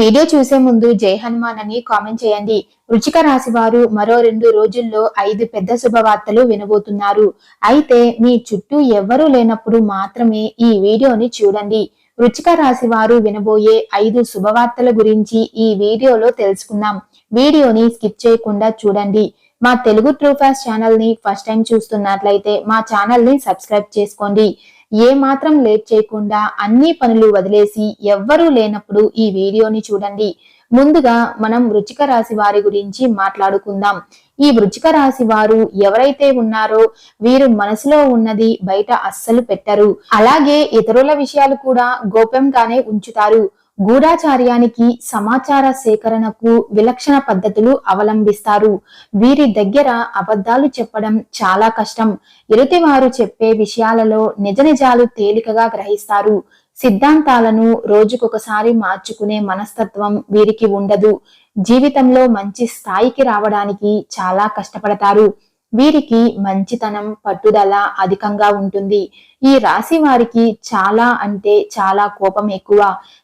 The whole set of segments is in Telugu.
వీడియో చూసే ముందు జై హనుమాన్ అని కామెంట్ చేయండి. వృచిక రాశి వారు మరో రెండు రోజుల్లో ఐదు పెద్ద శుభవార్తలు వినబోతున్నారు. అయితే మీ చుట్టూ ఎవ్వరూ లేనప్పుడు మాత్రమే ఈ వీడియోని చూడండి. వృచిక రాశి వారు వినబోయే ఐదు శుభవార్తల గురించి ఈ వీడియోలో తెలుసుకుందాం. వీడియోని స్కిప్ చేయకుండా చూడండి. మా తెలుగు ట్రూఫాస్ ఛానల్ని ఫస్ట్ టైం చూస్తున్నట్లయితే మా ఛానల్ని సబ్స్క్రైబ్ చేసుకోండి. ఏ మాత్రం లేట్ చేయకుండా అన్ని పనులు వదిలేసి ఎవ్వరూ లేనప్పుడు ఈ వీడియోని చూడండి. ముందుగా మనం వృచ్చిక రాశి వారి గురించి మాట్లాడుకుందాం. ఈ వృచ్చిక రాశి వారు ఎవరైతే ఉన్నారో వీరు మనసులో ఉన్నది బయట అస్సలు పెట్టరు. అలాగే ఇతరుల విషయాలు కూడా గోప్యంగానే ఉంచుతారు. గూఢాచార్యానికి సమాచార సేకరణకు విలక్షణ పద్ధతులు అవలంబిస్తారు. వీరి దగ్గర అబద్ధాలు చెప్పడం చాలా కష్టం. ఎదుటివారు చెప్పే విషయాలలో నిజ నిజాలు తేలికగా గ్రహిస్తారు. సిద్ధాంతాలను రోజుకొకసారి మార్చుకునే మనస్తత్వం వీరికి ఉండదు. జీవితంలో మంచి స్థాయికి రావడానికి చాలా కష్టపడతారు. వీరికి మంచితనం పట్టుదల అధికంగా ఉంటుంది. ఈ రాశి వారికి చాలా అంటే చాలా కోపం ఎక్కువ.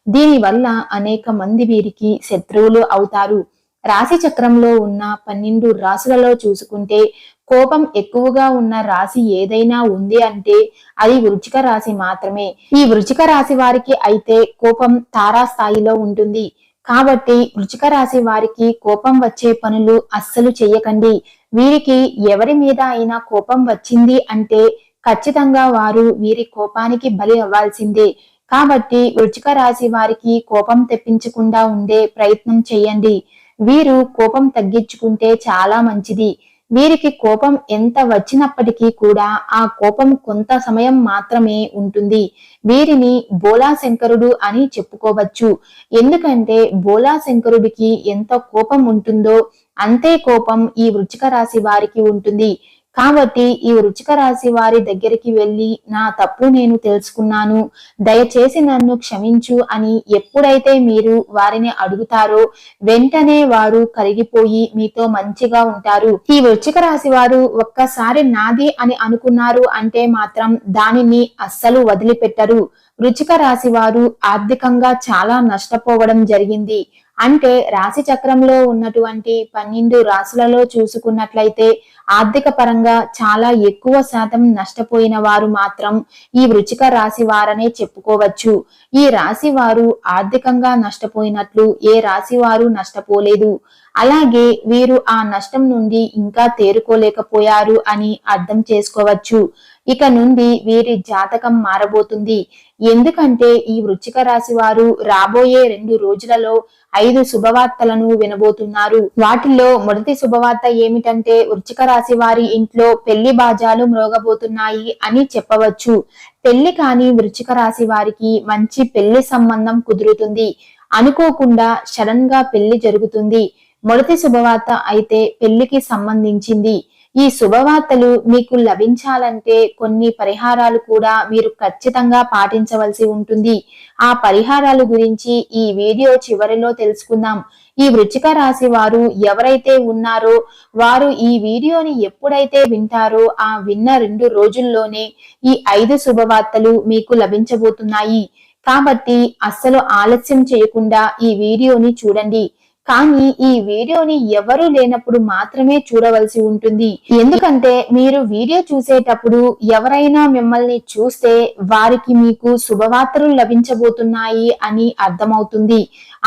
దీనివల్ల అనేక మంది వీరికి శత్రువులు అవుతారు. రాశి చక్రంలో ఉన్న పన్నెండు రాశులలో చూసుకుంటే కోపం ఎక్కువగా ఉన్న రాశి ఏదైనా ఉంది అంటే అది వృచిక రాశి మాత్రమే. ఈ వృచిక రాశి వారికి అయితే కోపం తారాస్థాయిలో ఉంటుంది. కాబట్టి వృచిక రాశి వారికి కోపం వచ్చే పనులు అస్సలు చెయ్యకండి వీరికి ఎవరి మీద అయినా కోపం వచ్చింది అంటే ఖచ్చితంగా వారు వీరి కోపానికి బలి అవ్వాల్సిందే. కాబట్టి వృచిక రాశి వారికి కోపం తెప్పించకుండా ఉండే ప్రయత్నం చేయండి. వీరు కోపం తగ్గించుకుంటే చాలా మంచిది. వీరికి కోపం ఎంత వచ్చినప్పటికీ కూడా ఆ కోపం కొంత సమయం మాత్రమే ఉంటుంది. వీరిని బోలా శంకరుడు అని చెప్పుకోవచ్చు. ఎందుకంటే బోలా శంకరుడికి ఎంత కోపం ఉంటుందో అంతే కోపం ఈ వృచ్చిక రాశి వారికి ఉంటుంది. కాబట్టి ఈ వృచిక రాశి వారి దగ్గరికి వెళ్ళి నా తప్పు నేను తెలుసుకున్నాను. దయచేసి నన్ను క్షమించు అని ఎప్పుడైతే మీరు వారిని అడుగుతారో వెంటనే వారు కరిగిపోయి మీతో మంచిగా ఉంటారు. ఈ వృచ్చిక రాశి వారు ఒక్కసారి నాది అని అనుకున్నారు అంటే మాత్రం దానిని అస్సలు వదిలిపెట్టరు. వృచిక రాశి వారు ఆర్థికంగా చాలా నష్టపోవడం జరిగింది. అంటే రాశి చక్రంలో ఉన్నటువంటి పన్నెండు రాశులలో చూసుకున్నట్లయితే ఆర్థిక పరంగా చాలా ఎక్కువ శాతం నష్టపోయిన వారు మాత్రం ఈ వృచిక రాశి వారనే చెప్పుకోవచ్చు. ఈ రాశి వారు ఆర్థికంగా నష్టపోయినట్లు ఏ రాశి వారు నష్టపోలేదు. అలాగే వీరు ఆ నష్టం నుండి ఇంకా తేరుకోలేకపోయారు అని అర్థం చేసుకోవచ్చు. ఇక నుండి వీరి జాతకం మారబోతుంది. ఎందుకంటే ఈ వృచ్చిక రాశి వారు రాబోయే రెండు రోజులలో ఐదు శుభవార్తలను వినబోతున్నారు. వాటిల్లో మొదటి శుభవార్త ఏమిటంటే వృచ్చిక రాశి వారి ఇంట్లో పెళ్ళి బాజాలు మ్రోగబోతున్నాయి అని చెప్పవచ్చు. పెళ్ళి కాని వృచ్చిక రాశి వారికి మంచి పెళ్ళి సంబంధం కుదురుతుంది. అనుకోకుండా సడన్గా పెళ్ళి జరుగుతుంది. మొదటి శుభవార్త అయితే పెళ్ళికి సంబంధించింది. ఈ శుభవార్తలు మీకు లభించాలంటే కొన్ని పరిహారాలు కూడా మీరు ఖచ్చితంగా పాటించవలసి ఉంటుంది. ఆ పరిహారాలు గురించి ఈ వీడియో చివరిలో తెలుసుకుందాం. ఈ వృచ్చిక రాశి వారు ఎవరైతే ఉన్నారో వారు ఈ వీడియోని ఎప్పుడైతే వింటారో ఆ విన్న రెండు రోజుల్లోనే ఈ ఐదు శుభవార్తలు మీకు లభించబోతున్నాయి. కాబట్టి అస్సలు ఆలస్యం చేయకుండా ఈ వీడియోని చూడండి. కానీ ఈ వీడియోని ఎవరు లేనప్పుడు మాత్రమే చూడవలసి ఉంటుంది. ఎందుకంటే మీరు వీడియో చూసేటప్పుడు ఎవరైనా మిమ్మల్ని చూస్తే వారికి మీకు శుభవార్తలు లభించబోతున్నాయి అని అర్థమవుతుంది.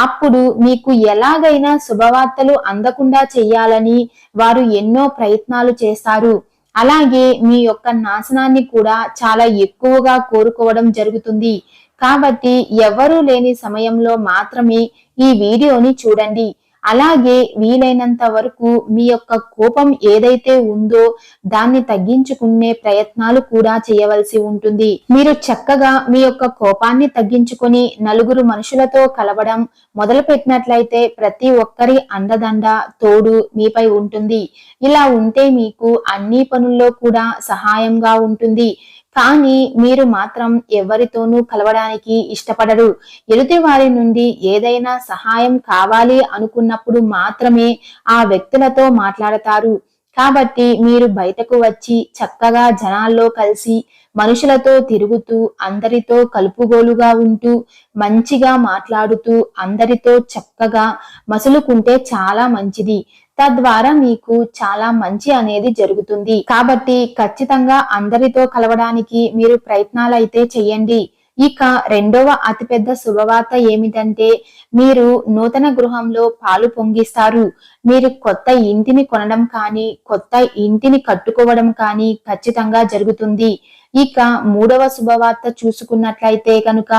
అప్పుడు మీకు ఎలాగైనా శుభవార్తలు అందకుండా చెయ్యాలని వారు ఎన్నో ప్రయత్నాలు చేస్తారు. అలాగే మీ యొక్క నాశనాన్ని కూడా చాలా ఎక్కువగా కోరుకోవడం జరుగుతుంది. కాబట్టి ఎవరూ లేని సమయంలో మాత్రమే ఈ వీడియోని చూడండి. అలాగే వీలైనంత వరకు మీ యొక్క కోపం ఏదైతే ఉందో దాన్ని తగ్గించుకునే ప్రయత్నాలు కూడా చేయవలసి ఉంటుంది. మీరు చక్కగా మీ యొక్క కోపాన్ని తగ్గించుకొని నలుగురు మనుషులతో కలవడం మొదలు పెట్టినట్లయితే ప్రతి ఒక్కరి అండదండ తోడు మీపై ఉంటుంది. ఇలా ఉంటే మీకు అన్ని పనుల్లో కూడా సహాయంగా ఉంటుంది. కానీ మీరు మాత్రం ఎవరితోనూ కలవడానికి ఇష్టపడరు. ఎదుటి వారి నుండి ఏదైనా సహాయం కావాలి అనుకున్నప్పుడు మాత్రమే ఆ వ్యక్తులతో మాట్లాడతారు. కాబట్టి మీరు బయటకు వచ్చి చక్కగా జనాల్లో కలిసి మనుషులతో తిరుగుతూ అందరితో కలుపుగోలుగా ఉంటూ మంచిగా మాట్లాడుతూ అందరితో చక్కగా మసులుకుంటే చాలా మంచిది. తద్వారా మీకు చాలా మంచి అనేది జరుగుతుంది. కాబట్టి ఖచ్చితంగా అందరితో కలవడానికి మీరు ప్రయత్నాలు అయితే చెయ్యండి ఇక రెండవ అతిపెద్ద శుభవార్త ఏమిటంటే మీరు నూతన గృహంలో పాలు పొంగిస్తారు. మీరు కొత్త ఇంటిని కొనడం కానీ కొత్త ఇంటిని కట్టుకోవడం కానీ ఖచ్చితంగా జరుగుతుంది. ఇక మూడవ శుభవార్త చూసుకున్నట్లయితే కనుక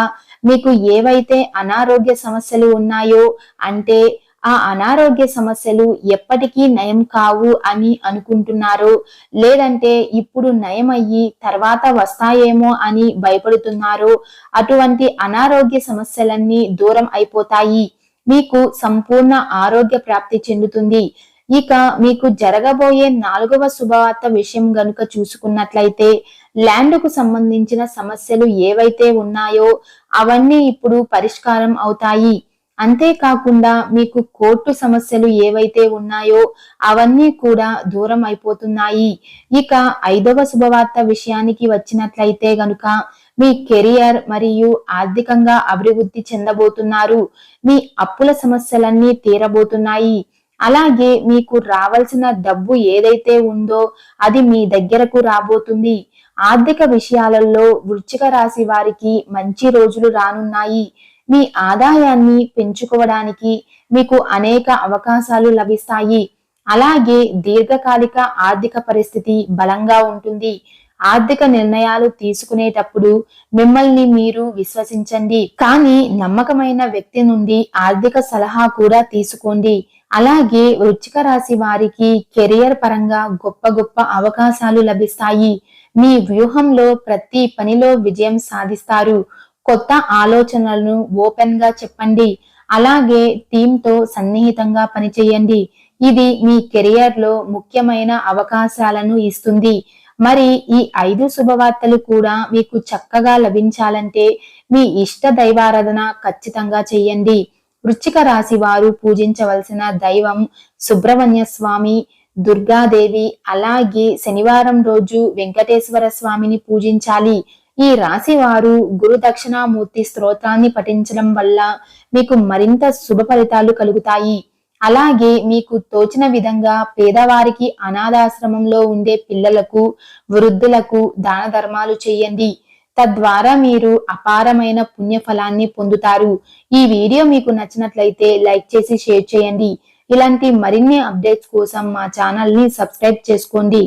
మీకు ఏవైతే అనారోగ్య సమస్యలు ఉన్నాయో అంటే ఆ అనారోగ్య సమస్యలు ఎప్పటికీ నయం కావు అని అనుకుంటున్నారు. లేదంటే ఇప్పుడు నయమయ్యి తర్వాత వస్తాయేమో అని భయపడుతున్నారు. అటువంటి అనారోగ్య సమస్యలన్నీ దూరం అయిపోతాయి. మీకు సంపూర్ణ ఆరోగ్య ప్రాప్తి చెందుతుంది. ఇక మీకు జరగబోయే నాలుగవ శుభవార్త విషయం గనుక చూసుకున్నట్లయితే ల్యాండ్కు సంబంధించిన సమస్యలు ఏవైతే ఉన్నాయో అవన్నీ ఇప్పుడు పరిష్కారం అవుతాయి. అంతేకాకుండా మీకు కోర్టు సమస్యలు ఏవైతే ఉన్నాయో అవన్నీ కూడా దూరం అయిపోతున్నాయి. ఇక ఐదవ శుభవార్త విషయానికి వచ్చినట్లయితే గనుక మీ కెరియర్ మరియు ఆర్థికంగా అభివృద్ధి చెందబోతున్నారు. మీ అప్పుల సమస్యలన్నీ తీరబోతున్నాయి. అలాగే మీకు రావాల్సిన డబ్బు ఏదైతే ఉందో అది మీ దగ్గరకు రాబోతుంది. ఆర్థిక విషయాలలో వృచ్చిక రాశి వారికి మంచి రోజులు రానున్నాయి. మీ ఆదాయాన్ని పెంచుకోవడానికి మీకు అనేక అవకాశాలు లభిస్తాయి. అలాగే దీర్ఘకాలిక ఆర్థిక పరిస్థితి బలంగా ఉంటుంది. ఆర్థిక నిర్ణయాలు తీసుకునేటప్పుడు మిమ్మల్ని మీరు విశ్వసించండి. కానీ నమ్మకమైన వ్యక్తి నుండి ఆర్థిక సలహా కూడా తీసుకోండి. అలాగే వృచ్చిక రాశి వారికి కెరియర్ పరంగా గొప్ప గొప్ప అవకాశాలు లభిస్తాయి. మీ వ్యూహంలో ప్రతి పనిలో విజయం సాధిస్తారు. కొత్త ఆలోచనలను ఓపెన్గా చెప్పండి. అలాగే థీమ్తో సన్నిహితంగా పనిచేయండి. ఇది మీ కెరియర్లో ముఖ్యమైన అవకాశాలను ఇస్తుంది. మరి ఈ ఐదు శుభవార్తలు కూడా మీకు చక్కగా లభించాలంటే మీ ఇష్ట దైవారాధన ఖచ్చితంగా చెయ్యండి వృచ్చిక రాశి వారు పూజించవలసిన దైవం సుబ్రహ్మణ్య స్వామి దుర్గాదేవి అలాగే శనివారం రోజు వెంకటేశ్వర స్వామిని పూజించాలి. ఈ రాశి వారు గురు దక్షిణామూర్తి స్తోత్రాన్ని పఠించడం వల్ల మీకు మరింత శుభ ఫలితాలు కలుగుతాయి. అలాగే మీకు తోచిన విధంగా పేదవారికి అనాథాశ్రమంలో ఉండే పిల్లలకు వృద్ధులకు దాన ధర్మాలు చేయండి. తద్వారా మీరు అపారమైన పుణ్యఫలాన్ని పొందుతారు. ఈ వీడియో మీకు నచ్చినట్లయితే లైక్ చేసి షేర్ చేయండి. ఇలాంటి మరిన్ని అప్డేట్స్ కోసం మా ఛానల్ని సబ్స్క్రైబ్ చేసుకోండి.